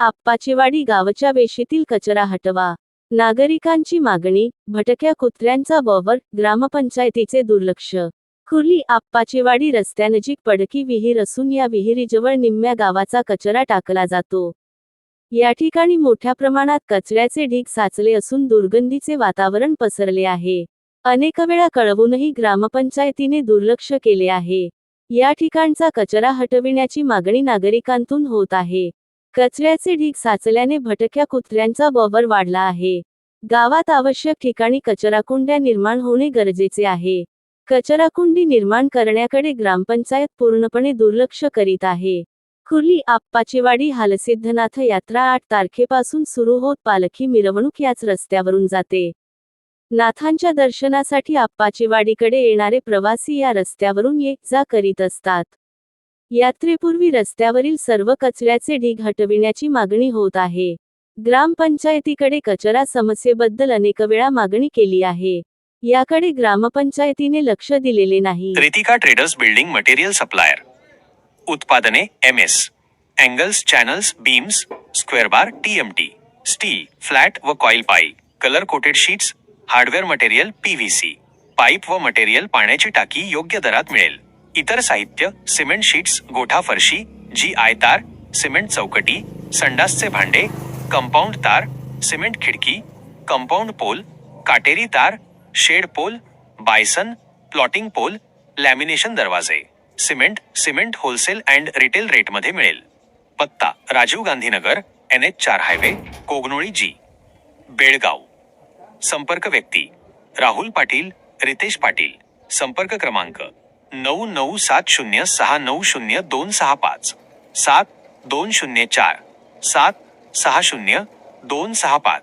आप्पाचेवाडी गावच्या वेशीतील कचरा हटवा. नागरिकांची मागणी भटक्या कुत्र्यांचा वावर ग्रामपंचायतीचे दुर्लक्ष. खुर्ली आप्पाचेवाडी रस्त्यानजीक पडकी विहीर असून या विहिरीजवळ निम्म्या गावाचा कचरा टाकला जातो. या ठिकाणी मोठ्या प्रमाणात कचऱ्याचे ढीग साचले असून दुर्गंधीचे वातावरण पसरले आहे. अनेक वेळा कळवूनही ग्रामपंचायतीने दुर्लक्ष केले आहे. या ठिकाणचा कचरा हटविण्याची मागणी नागरिकांतून होत आहे. कचऱ्याचे ढीग साचल्याने भटक्या कुत्र्यांचा बॉबर वाढला आहे. गावात आवश्यक ठिकाणी कचराकुंड्या निर्माण होणे गरजेचे आहे. कचराकुंडी निर्माण करण्याकडे ग्रामपंचायत पूर्णपणे दुर्लक्ष करीत आहे. खुर्ली आप्पाचीवाडी हालसिद्धनाथ यात्रा आठ तारखेपासून सुरू होत पालखी मिरवणूक याच रस्त्यावरून जाते. नाथांच्या दर्शनासाठी आप्पाचीवाडीकडे येणारे प्रवासी या रस्त्यावरून ये जा करीत असतात. यात्रेपूर्वी रस्त्यावरील सर्व कचऱ्याचे ढीग हटविण्याची मागणी होत आहे. ग्रामपंचायतीकडे कचरा समस्येबद्दल अनेक वेळा मागणी केली आहे. याकडे ग्रामपंचायतीने लक्ष दिलेले नाही. Ritika traders building material supplier. उत्पादने M S. Angles channels beams square bar TMT steel flat व coil pipe. Colour coated sheets hardware material PVC pipe व मटेरियल पाण्याची टाकी योग्य दरात मिळेल. इतर साहित्य सिमेंट शीट्स गोठा फरशी जी आय तार सिमेंट चौकटी संडासचे भांडे कंपाऊंड तार सिमेंट खिडकी कंपाऊंड पोल काटेरी तार shed pole bison plotting pole lamination दरवाजे. Cement cement wholesale and retail रेटमध्ये मिळेल. पत्ता राजीव गांधीनगर एन एच चार हायवे कोगनोळी जी. बेळगाव. संपर्क व्यक्ती राहुल पाटील रितेश पाटील. संपर्क क्रमांक नऊ नऊ सात शून्य सहा नऊ शून्य दोन सहा पाच. सात दोन शून्य चार. सात सहा शून्य दोन सहा पाच.